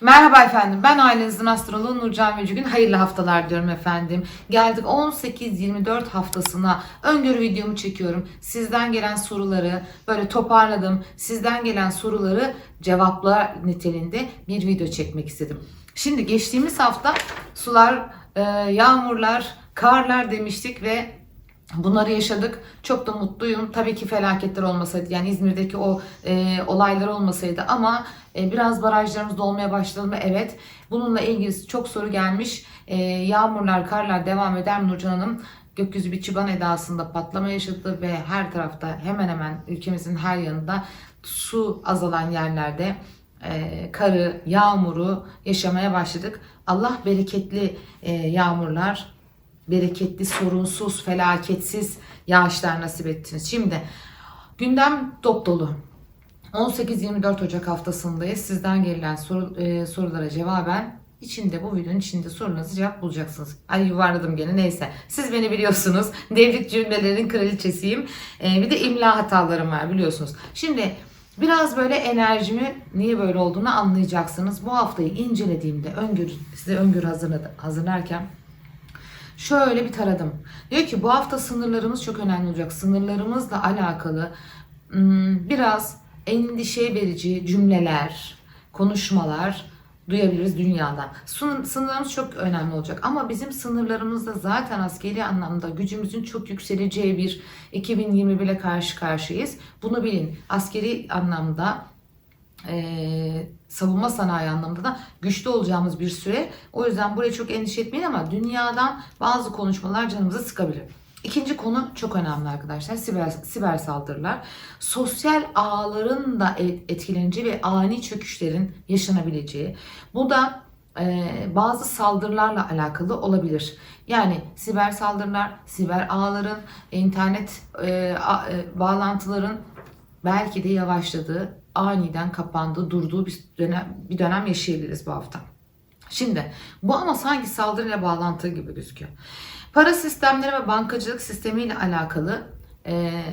Merhaba efendim. Ben ailenizin astroloğu Nurcan Vücugün. Hayırlı haftalar diyorum efendim. Geldik 18-24 haftasına. Öngörü videomu çekiyorum. Sizden gelen soruları böyle toparladım. Sizden gelen soruları cevaplar niteliğinde bir video çekmek istedim. Şimdi geçtiğimiz hafta sular, e, yağmurlar, karlar demiştik ve Bunları yaşadık. Çok da mutluyum. Tabii ki felaketler olmasaydı yani İzmir'deki o e, olaylar olmasaydı ama e, biraz barajlarımız dolmaya başladı mı? Evet. Bununla ilgili çok soru gelmiş. E, yağmurlar, karlar devam eder mi Nurcan Hanım? Gökyüzü bir çıban edasında patlama yaşadı ve her tarafta hemen hemen ülkemizin her yanında su azalan yerlerde e, karı, yağmuru yaşamaya başladık. Allah bereketli e, yağmurlar, bereketli, sorunsuz, felaketsiz yağışlar nasip ettiniz. Şimdi gündem dop dolu. 18-24 Ocak haftasındayız. Sizden gelen soru, e, sorulara cevaben içinde bu videonun içinde sorularınızı cevap bulacaksınız. Ay yuvarladım gene neyse. Siz beni biliyorsunuz. Devrik cümlelerin kraliçesiyim. E, bir de imla hatalarım var biliyorsunuz. Şimdi biraz böyle enerjimi niye böyle olduğunu anlayacaksınız. Bu haftayı incelediğimde öngörü, size öngörü hazırladı, hazırlarken Şöyle bir taradım. Diyor ki bu hafta sınırlarımız çok önemli olacak. Sınırlarımızla alakalı biraz endişe verici cümleler, konuşmalar duyabiliriz dünyadan. Sınır, sınırlarımız çok önemli olacak. Ama bizim sınırlarımızda zaten askeri anlamda gücümüzün çok yükseleceği bir 2021'e karşı karşıyayız. Bunu bilin. Askeri anlamda e, savunma sanayi anlamında da güçlü olacağımız bir süre. O yüzden buraya çok endişe etmeyin ama dünyadan bazı konuşmalar canımızı sıkabilir. İkinci konu çok önemli arkadaşlar. Siber, siber saldırılar. Sosyal ağların da etkileneceği ve ani çöküşlerin yaşanabileceği. Bu da e, bazı saldırılarla alakalı olabilir. Yani siber saldırılar, siber ağların, internet e, a, e, bağlantıların belki de yavaşladığı, aniden kapandığı, durduğu bir dönem, bir dönem yaşayabiliriz bu hafta. Şimdi bu ama sanki saldırıyla bağlantılı gibi gözüküyor. Para sistemleri ve bankacılık sistemiyle alakalı e,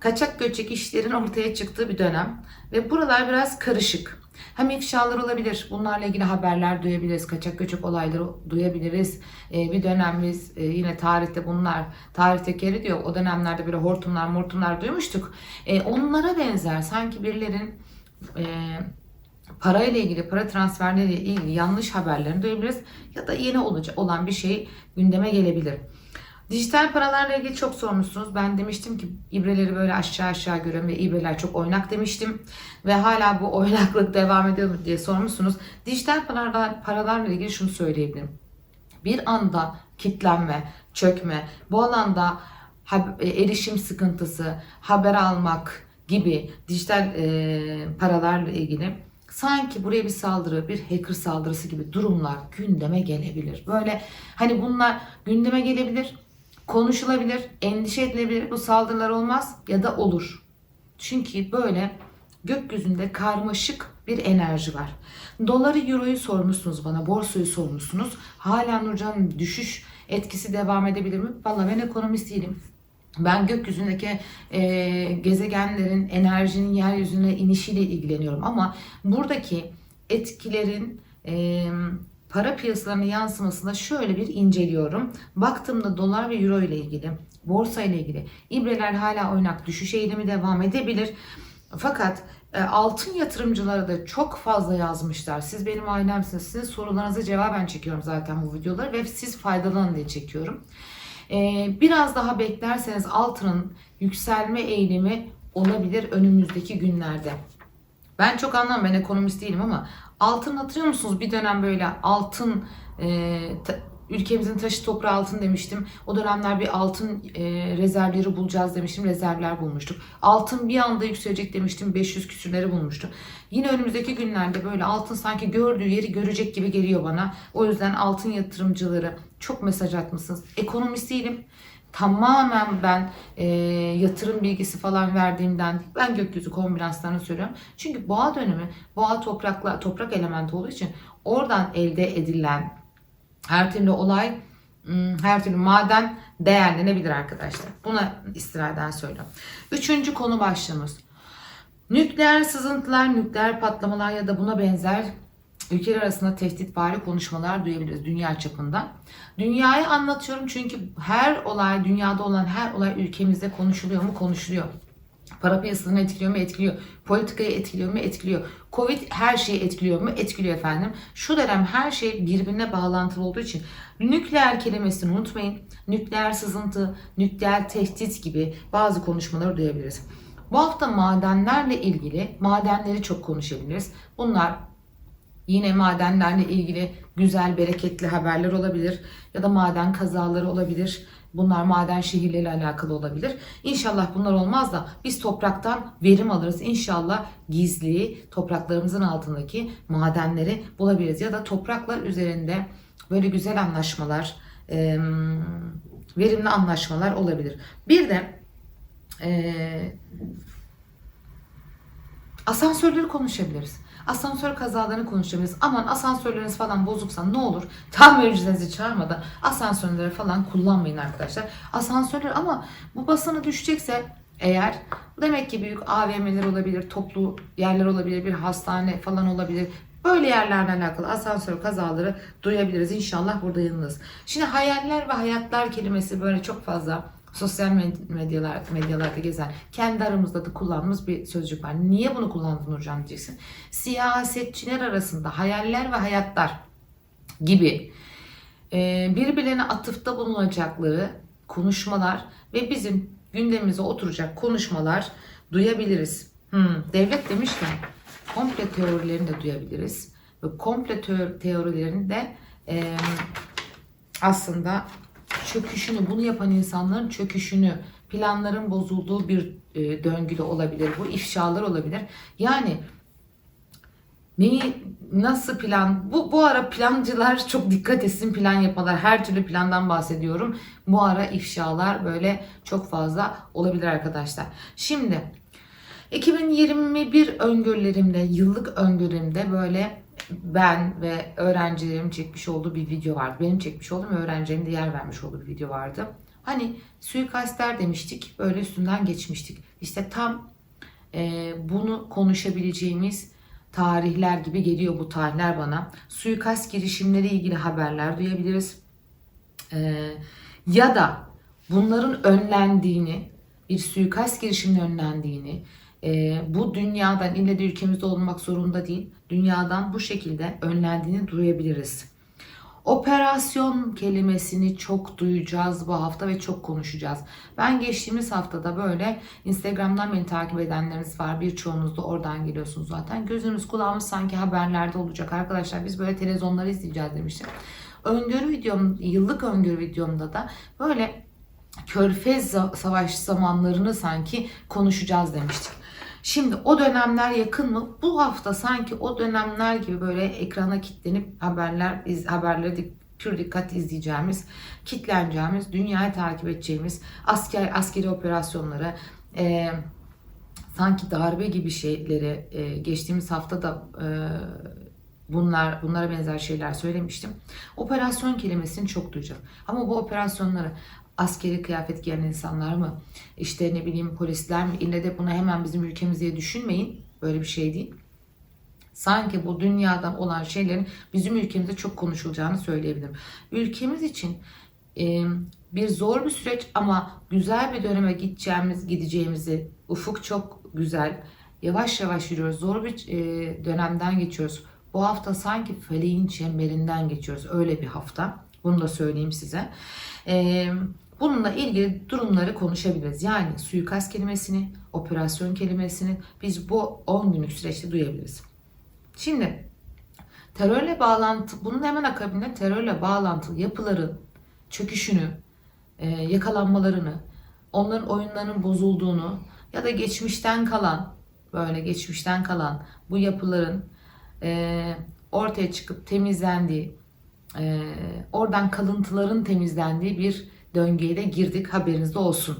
kaçak göçek işlerin ortaya çıktığı bir dönem ve buralar biraz karışık. Hem ifşalar olabilir. Bunlarla ilgili haberler duyabiliriz. Kaçak göçek olayları duyabiliriz. Ee, bir dönem biz e, yine tarihte bunlar, tarih tekeri diyor. O dönemlerde böyle hortumlar mortumlar duymuştuk. E, onlara benzer sanki birilerin e, parayla ilgili, para transferleriyle ilgili yanlış haberlerini duyabiliriz. Ya da yeni olacak olan bir şey gündeme gelebilir. Dijital paralarla ilgili çok sormuşsunuz. Ben demiştim ki ibreleri böyle aşağı aşağı görün ve ibreler çok oynak demiştim. Ve hala bu oynaklık devam ediyor mu diye sormuşsunuz. Dijital paralar, paralarla ilgili şunu söyleyebilirim. Bir anda kitlenme, çökme, bu alanda e, erişim sıkıntısı, haber almak gibi dijital e, paralarla ilgili sanki buraya bir saldırı, bir hacker saldırısı gibi durumlar gündeme gelebilir. Böyle hani bunlar gündeme gelebilir konuşulabilir, endişe edilebilir. Bu saldırılar olmaz ya da olur. Çünkü böyle gökyüzünde karmaşık bir enerji var. Doları, euroyu sormuşsunuz bana, borsayı sormuşsunuz. Hala Nurcan düşüş etkisi devam edebilir mi? Vallahi ben ekonomist değilim. Ben gökyüzündeki e, gezegenlerin, enerjinin yeryüzüne inişiyle ilgileniyorum. Ama buradaki etkilerin e, para piyasalarına yansımasında şöyle bir inceliyorum. Baktığımda dolar ve euro ile ilgili, borsa ile ilgili ibreler hala oynak düşüş eğilimi devam edebilir. Fakat e, altın yatırımcıları da çok fazla yazmışlar. Siz benim ailemsiniz. Sizin sorularınızı cevaben çekiyorum zaten bu videoları ve siz faydalanın diye çekiyorum. E, biraz daha beklerseniz altının yükselme eğilimi olabilir önümüzdeki günlerde. Ben çok anlamam ben ekonomist değilim ama altın hatırlıyor musunuz? Bir dönem böyle altın e, ta, ülkemizin taşı toprağı altın demiştim. O dönemler bir altın e, rezervleri bulacağız demiştim. Rezervler bulmuştuk. Altın bir anda yükselecek demiştim. 500 küsürleri bulmuştu. Yine önümüzdeki günlerde böyle altın sanki gördüğü yeri görecek gibi geliyor bana. O yüzden altın yatırımcıları çok mesaj atmışsınız. Ekonomist değilim tamamen ben e, yatırım bilgisi falan verdiğimden. Ben gökyüzü kombinasyonlarını söylüyorum. Çünkü boğa dönemi boğa toprakla toprak elementi olduğu için oradan elde edilen her türlü olay her türlü maden değerlenebilir arkadaşlar. Buna istinaden söylüyorum. Üçüncü konu başlığımız. Nükleer sızıntılar, nükleer patlamalar ya da buna benzer ülkeler arasında tehditvari konuşmalar duyabiliriz dünya çapında. Dünyayı anlatıyorum çünkü her olay, dünyada olan her olay ülkemizde konuşuluyor mu? Konuşuluyor. Para piyasasını etkiliyor mu? Etkiliyor. Politikayı etkiliyor mu? Etkiliyor. Covid her şeyi etkiliyor mu? Etkiliyor efendim. Şu dönem her şey birbirine bağlantılı olduğu için nükleer kelimesini unutmayın. Nükleer sızıntı, nükleer tehdit gibi bazı konuşmaları duyabiliriz. Bu hafta madenlerle ilgili madenleri çok konuşabiliriz. Bunlar Yine madenlerle ilgili güzel, bereketli haberler olabilir ya da maden kazaları olabilir. Bunlar maden şehirleriyle alakalı olabilir. İnşallah bunlar olmaz da biz topraktan verim alırız. İnşallah gizli topraklarımızın altındaki madenleri bulabiliriz. Ya da topraklar üzerinde böyle güzel anlaşmalar, verimli anlaşmalar olabilir. Bir de e, asansörleri konuşabiliriz. Asansör kazalarını konuşabiliriz. Aman asansörleriniz falan bozuksa ne olur tamircinizi çağırmadan asansörleri falan kullanmayın arkadaşlar. Asansörler ama bu basına düşecekse eğer demek ki büyük AVM'ler olabilir, toplu yerler olabilir, bir hastane falan olabilir. Böyle yerlerle alakalı asansör kazaları duyabiliriz. İnşallah burada yanınız. Şimdi hayaller ve hayatlar kelimesi böyle çok fazla sosyal med- medyalar, medyalarda gezen, kendi aramızda da kullandığımız bir sözcük var. Niye bunu kullandın Nurcan diyeceksin. Siyasetçiler arasında hayaller ve hayatlar gibi e, birbirlerine atıfta bulunacakları konuşmalar ve bizim gündemimize oturacak konuşmalar duyabiliriz. Hmm, devlet demişken komple teorilerini de duyabiliriz. Ve komple teo- teorilerini de e, aslında çöküşünü, bunu yapan insanların çöküşünü, planların bozulduğu bir e, döngüde olabilir. Bu ifşalar olabilir. Yani neyi nasıl plan bu bu ara plancılar çok dikkat etsin plan yaparlar her türlü plandan bahsediyorum bu ara ifşalar böyle çok fazla olabilir arkadaşlar şimdi 2021 öngörülerimde yıllık öngörümde böyle ben ve öğrencilerim çekmiş olduğu bir video vardı. Benim çekmiş olduğum ve öğrencilerimin de yer vermiş olduğu bir video vardı. Hani suikastler demiştik. Böyle üstünden geçmiştik. İşte tam e, bunu konuşabileceğimiz tarihler gibi geliyor bu tarihler bana. Suikast girişimleri ilgili haberler duyabiliriz. E, ya da bunların önlendiğini, bir suikast girişiminin önlendiğini, e, bu dünyadan ille de ülkemizde olmak zorunda değil, dünyadan bu şekilde önlendiğini duyabiliriz. Operasyon kelimesini çok duyacağız bu hafta ve çok konuşacağız. Ben geçtiğimiz haftada böyle Instagram'dan beni takip edenleriniz var. Birçoğunuz da oradan geliyorsunuz zaten. Gözümüz kulağımız sanki haberlerde olacak arkadaşlar. Biz böyle televizyonları izleyeceğiz demiştim. Öngörü videom, yıllık öngörü videomda da böyle Körfez Savaş zamanlarını sanki konuşacağız demiştik. Şimdi o dönemler yakın mı? Bu hafta sanki o dönemler gibi böyle ekrana kilitlenip haberler iz, haberleri pür dikkat izleyeceğimiz, kitleneceğimiz, dünyayı takip edeceğimiz asker askeri operasyonları, e, sanki darbe gibi şeyleri e, geçtiğimiz hafta da e, bunlar bunlara benzer şeyler söylemiştim. Operasyon kelimesini çok duyacağız. Ama bu operasyonları askeri kıyafet giyen insanlar mı? İşte ne bileyim polisler mi? İlle de bunu hemen bizim ülkemiz düşünmeyin. Böyle bir şey değil. Sanki bu dünyadan olan şeylerin bizim ülkemizde çok konuşulacağını söyleyebilirim. Ülkemiz için e, bir zor bir süreç ama güzel bir döneme gideceğimiz, gideceğimizi ufuk çok güzel. Yavaş yavaş yürüyoruz. Zor bir e, dönemden geçiyoruz. Bu hafta sanki feleğin çemberinden geçiyoruz. Öyle bir hafta. Bunu da söyleyeyim size. Eee Bununla ilgili durumları konuşabiliriz. Yani suikast kelimesini, operasyon kelimesini biz bu 10 günlük süreçte duyabiliriz. Şimdi terörle bağlantı, bunun hemen akabinde terörle bağlantılı yapıların çöküşünü, e, yakalanmalarını, onların oyunlarının bozulduğunu ya da geçmişten kalan, böyle geçmişten kalan bu yapıların e, ortaya çıkıp temizlendiği, e, oradan kalıntıların temizlendiği bir döngüye de girdik haberiniz olsun.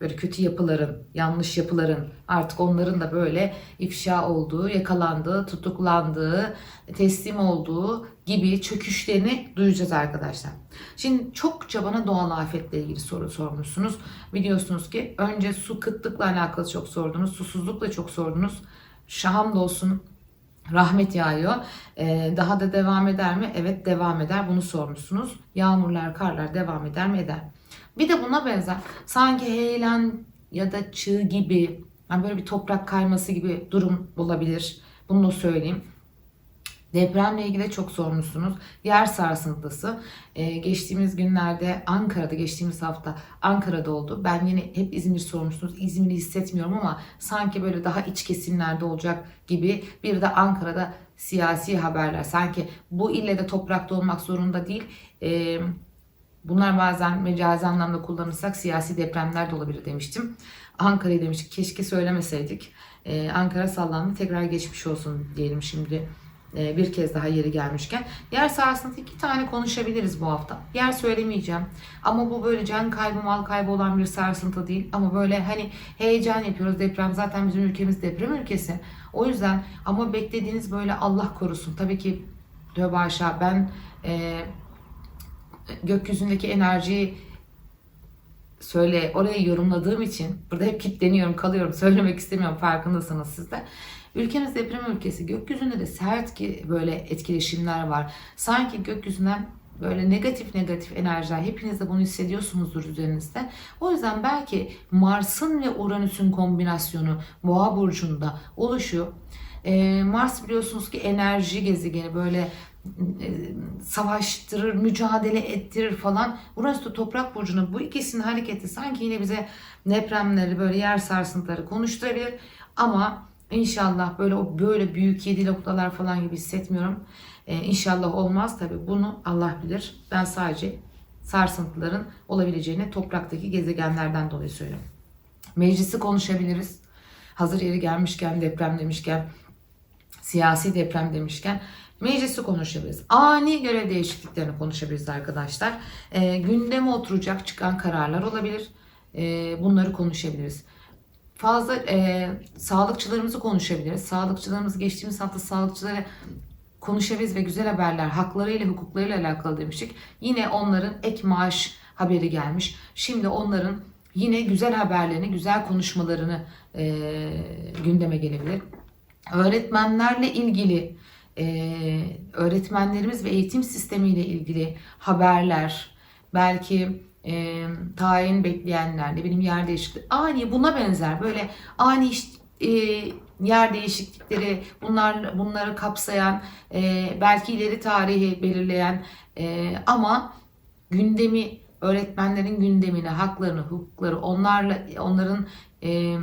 Böyle kötü yapıların, yanlış yapıların artık onların da böyle ifşa olduğu, yakalandığı, tutuklandığı, teslim olduğu gibi çöküşlerini duyacağız arkadaşlar. Şimdi çokça bana doğal afetle ilgili soru sormuşsunuz. Biliyorsunuz ki önce su kıtlıkla alakalı çok sordunuz, susuzlukla çok sordunuz. Şaham da olsun Rahmet yağıyor. Ee, daha da devam eder mi? Evet devam eder. Bunu sormuşsunuz. Yağmurlar, karlar devam eder mi? Eder. Bir de buna benzer sanki heyelan ya da çığ gibi yani böyle bir toprak kayması gibi durum olabilir. Bunu da söyleyeyim. Depremle ilgili çok sormuşsunuz. Yer sarsıntısı. Ee, geçtiğimiz günlerde Ankara'da, geçtiğimiz hafta Ankara'da oldu. Ben yine hep İzmir sormuşsunuz. İzmir'i hissetmiyorum ama sanki böyle daha iç kesimlerde olacak gibi. Bir de Ankara'da siyasi haberler. Sanki bu ille de toprakta olmak zorunda değil. Ee, bunlar bazen mecazi anlamda kullanırsak siyasi depremler de olabilir demiştim. Ankara'yı demiştik. Keşke söylemeseydik. Ee, Ankara sallandı. Tekrar geçmiş olsun diyelim şimdi bir kez daha yeri gelmişken. Yer sarsıntı iki tane konuşabiliriz bu hafta. Yer söylemeyeceğim. Ama bu böyle can kaybı mal kaybı olan bir sarsıntı değil. Ama böyle hani heyecan yapıyoruz. Deprem zaten bizim ülkemiz deprem ülkesi. O yüzden ama beklediğiniz böyle Allah korusun. Tabii ki tövbe aşağı ben e, gökyüzündeki enerjiyi söyle orayı yorumladığım için burada hep kilitleniyorum kalıyorum söylemek istemiyorum farkındasınız siz de. Ülkemiz deprem ülkesi. Gökyüzünde de sert ki böyle etkileşimler var. Sanki gökyüzünden böyle negatif negatif enerjiler hepiniz de bunu hissediyorsunuzdur üzerinizde. O yüzden belki Mars'ın ve Uranüs'ün kombinasyonu Boğa burcunda oluşuyor. Ee, Mars biliyorsunuz ki enerji gezegeni böyle e, savaştırır, mücadele ettirir falan. Uranüs de toprak burcuna bu ikisinin hareketi sanki yine bize depremleri, böyle yer sarsıntıları konuşturabilir. Ama İnşallah böyle o böyle büyük yedi noktalar falan gibi hissetmiyorum. Ee, inşallah olmaz tabi bunu Allah bilir. Ben sadece sarsıntıların olabileceğini topraktaki gezegenlerden dolayı söylüyorum. Meclisi konuşabiliriz. Hazır yeri gelmişken deprem demişken siyasi deprem demişken meclisi konuşabiliriz. Ani görev değişikliklerini konuşabiliriz arkadaşlar. E, gündeme oturacak çıkan kararlar olabilir. E, bunları konuşabiliriz fazla e, sağlıkçılarımızı konuşabiliriz. Sağlıkçılarımız geçtiğimiz hafta sağlıkçıları konuşabiliriz ve güzel haberler haklarıyla hukuklarıyla alakalı demiştik. Yine onların ek maaş haberi gelmiş. Şimdi onların yine güzel haberlerini, güzel konuşmalarını e, gündeme gelebilir. Öğretmenlerle ilgili e, öğretmenlerimiz ve eğitim sistemiyle ilgili haberler, belki e, tayin bekleyenler, ne bileyim yer değişikliği, ani buna benzer böyle ani iş, e, yer değişiklikleri, bunlar bunları kapsayan, e, belki ileri tarihi belirleyen e, ama gündemi öğretmenlerin gündemini, haklarını, hukukları, onlarla onların e,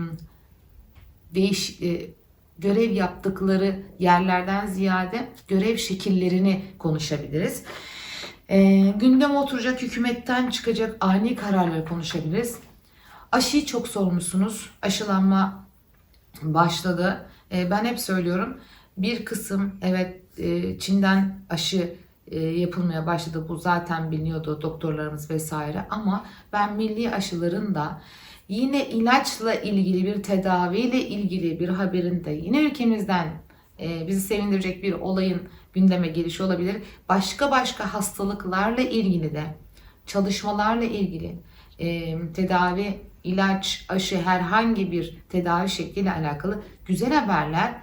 değiş e, görev yaptıkları yerlerden ziyade görev şekillerini konuşabiliriz. E, gündeme oturacak hükümetten çıkacak ani kararları konuşabiliriz. Aşıyı çok sormuşsunuz. Aşılanma başladı. E, ben hep söylüyorum. Bir kısım evet e, Çin'den aşı e, yapılmaya başladı. Bu zaten biliniyordu doktorlarımız vesaire. Ama ben milli aşıların da yine ilaçla ilgili bir tedaviyle ilgili bir haberin de yine ülkemizden e, bizi sevindirecek bir olayın gündeme gelişi olabilir. Başka başka hastalıklarla ilgili de çalışmalarla ilgili e, tedavi, ilaç, aşı herhangi bir tedavi şekliyle alakalı güzel haberler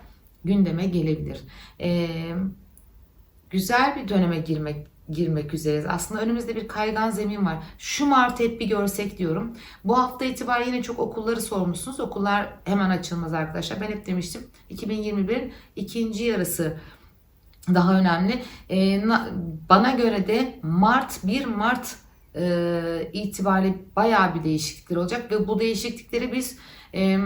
gündeme gelebilir. E, güzel bir döneme girmek girmek üzereyiz. Aslında önümüzde bir kaygan zemin var. Şu Mart'ı hep bir görsek diyorum. Bu hafta itibariyle yine çok okulları sormuşsunuz. Okullar hemen açılmaz arkadaşlar. Ben hep demiştim 2021'in ikinci yarısı daha önemli. E, bana göre de Mart 1 Mart e, itibariyle bayağı bir değişiklikler olacak ve bu değişiklikleri biz e,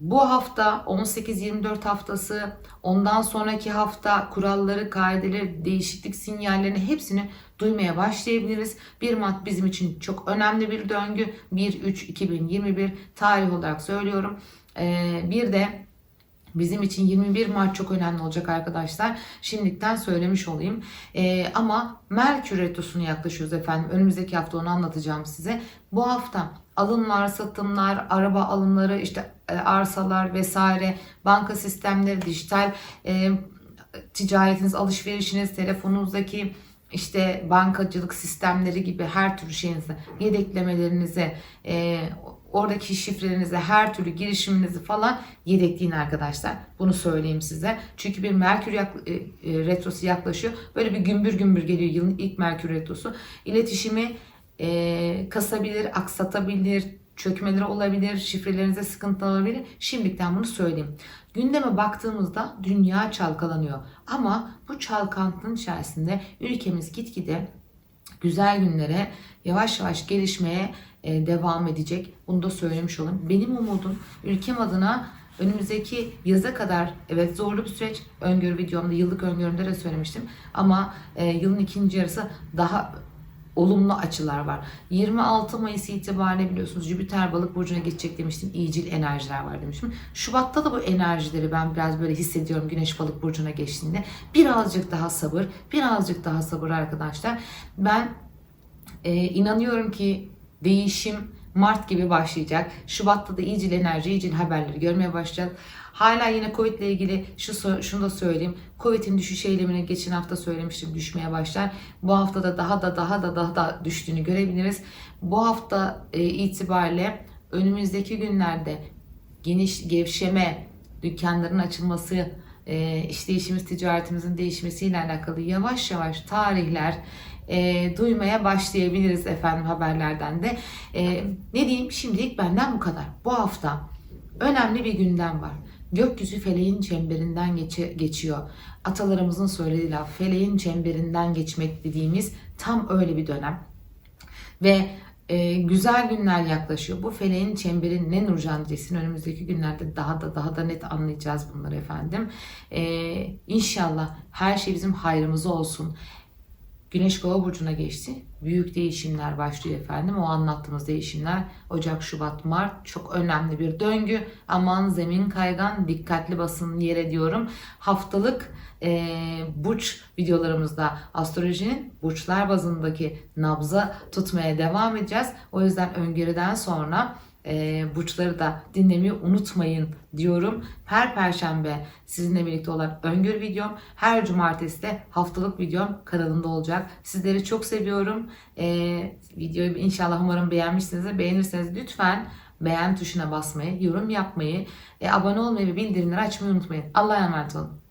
bu hafta 18-24 haftası ondan sonraki hafta kuralları, kaideleri, değişiklik sinyallerini hepsini duymaya başlayabiliriz. 1 Mart bizim için çok önemli bir döngü. 1-3-2021 tarih olarak söylüyorum. Ee, bir de Bizim için 21 Mart çok önemli olacak arkadaşlar. Şimdiden söylemiş olayım. Ee, ama Merkür Retrosu'na yaklaşıyoruz efendim. Önümüzdeki hafta onu anlatacağım size. Bu hafta alımlar, satımlar, araba alımları, işte e, arsalar vesaire, banka sistemleri, dijital e, ticaretiniz, alışverişiniz, telefonunuzdaki işte bankacılık sistemleri gibi her türlü şeyinizde yedeklemelerinize, e, Oradaki şifrelerinizi, her türlü girişiminizi falan yedekleyin arkadaşlar. Bunu söyleyeyim size. Çünkü bir Merkür yak- e, e, retrosu yaklaşıyor. Böyle bir gümbür gümbür geliyor yılın ilk Merkür retrosu. İletişimi e, kasabilir, aksatabilir, çökmeleri olabilir, şifrelerinize sıkıntı olabilir. Şimdiden bunu söyleyeyim. Gündeme baktığımızda dünya çalkalanıyor. Ama bu çalkantının içerisinde ülkemiz gitgide güzel günlere yavaş yavaş gelişmeye e, devam edecek. Bunu da söylemiş olayım. Benim umudum ülkem adına önümüzdeki yaza kadar evet zorlu bir süreç. Öngörü videomda, yıllık öngörümde de söylemiştim. Ama e, yılın ikinci yarısı daha olumlu açılar var. 26 Mayıs itibariyle biliyorsunuz Jüpiter balık burcuna geçecek demiştim. İyicil enerjiler var demiştim. Şubat'ta da bu enerjileri ben biraz böyle hissediyorum Güneş balık burcuna geçtiğinde. Birazcık daha sabır, birazcık daha sabır arkadaşlar. Ben e, inanıyorum ki değişim Mart gibi başlayacak. Şubat'ta da iyicil enerji, iyicil haberleri görmeye başlayacağız. Hala yine Covid ile ilgili şu şunu da söyleyeyim. Covid'in düşüş eylemini geçen hafta söylemiştim düşmeye başlar. Bu hafta da daha da daha da daha da düştüğünü görebiliriz. Bu hafta e, itibariyle önümüzdeki günlerde geniş gevşeme, dükkanların açılması, e, iş değişimiz, ticaretimizin değişmesiyle alakalı yavaş yavaş tarihler e, duymaya başlayabiliriz efendim haberlerden de. E, ne diyeyim şimdilik benden bu kadar. Bu hafta önemli bir gündem var. Gökyüzü feleğin çemberinden geçe- geçiyor. Atalarımızın söylediği laf feleğin çemberinden geçmek dediğimiz tam öyle bir dönem. Ve e, güzel günler yaklaşıyor. Bu feleğin çemberi ne Nurcan diyeceksin önümüzdeki günlerde daha da daha da net anlayacağız bunları efendim. E, inşallah her şey bizim hayrımıza olsun. Güneş Kova burcuna geçti. Büyük değişimler başlıyor efendim. O anlattığımız değişimler Ocak, Şubat, Mart çok önemli bir döngü. Aman zemin kaygan, dikkatli basın yere diyorum. Haftalık e, burç videolarımızda astrolojinin burçlar bazındaki nabza tutmaya devam edeceğiz. O yüzden öngörüden sonra e, burçları da dinlemeyi unutmayın diyorum. Her perşembe sizinle birlikte olan öngörü videom, her cumartesi de haftalık videom kanalında olacak. Sizleri çok seviyorum. E, videoyu inşallah umarım beğenmişsinizdir. Beğenirseniz lütfen beğen tuşuna basmayı, yorum yapmayı, e, abone olmayı ve bildirimleri açmayı unutmayın. Allah'a emanet olun.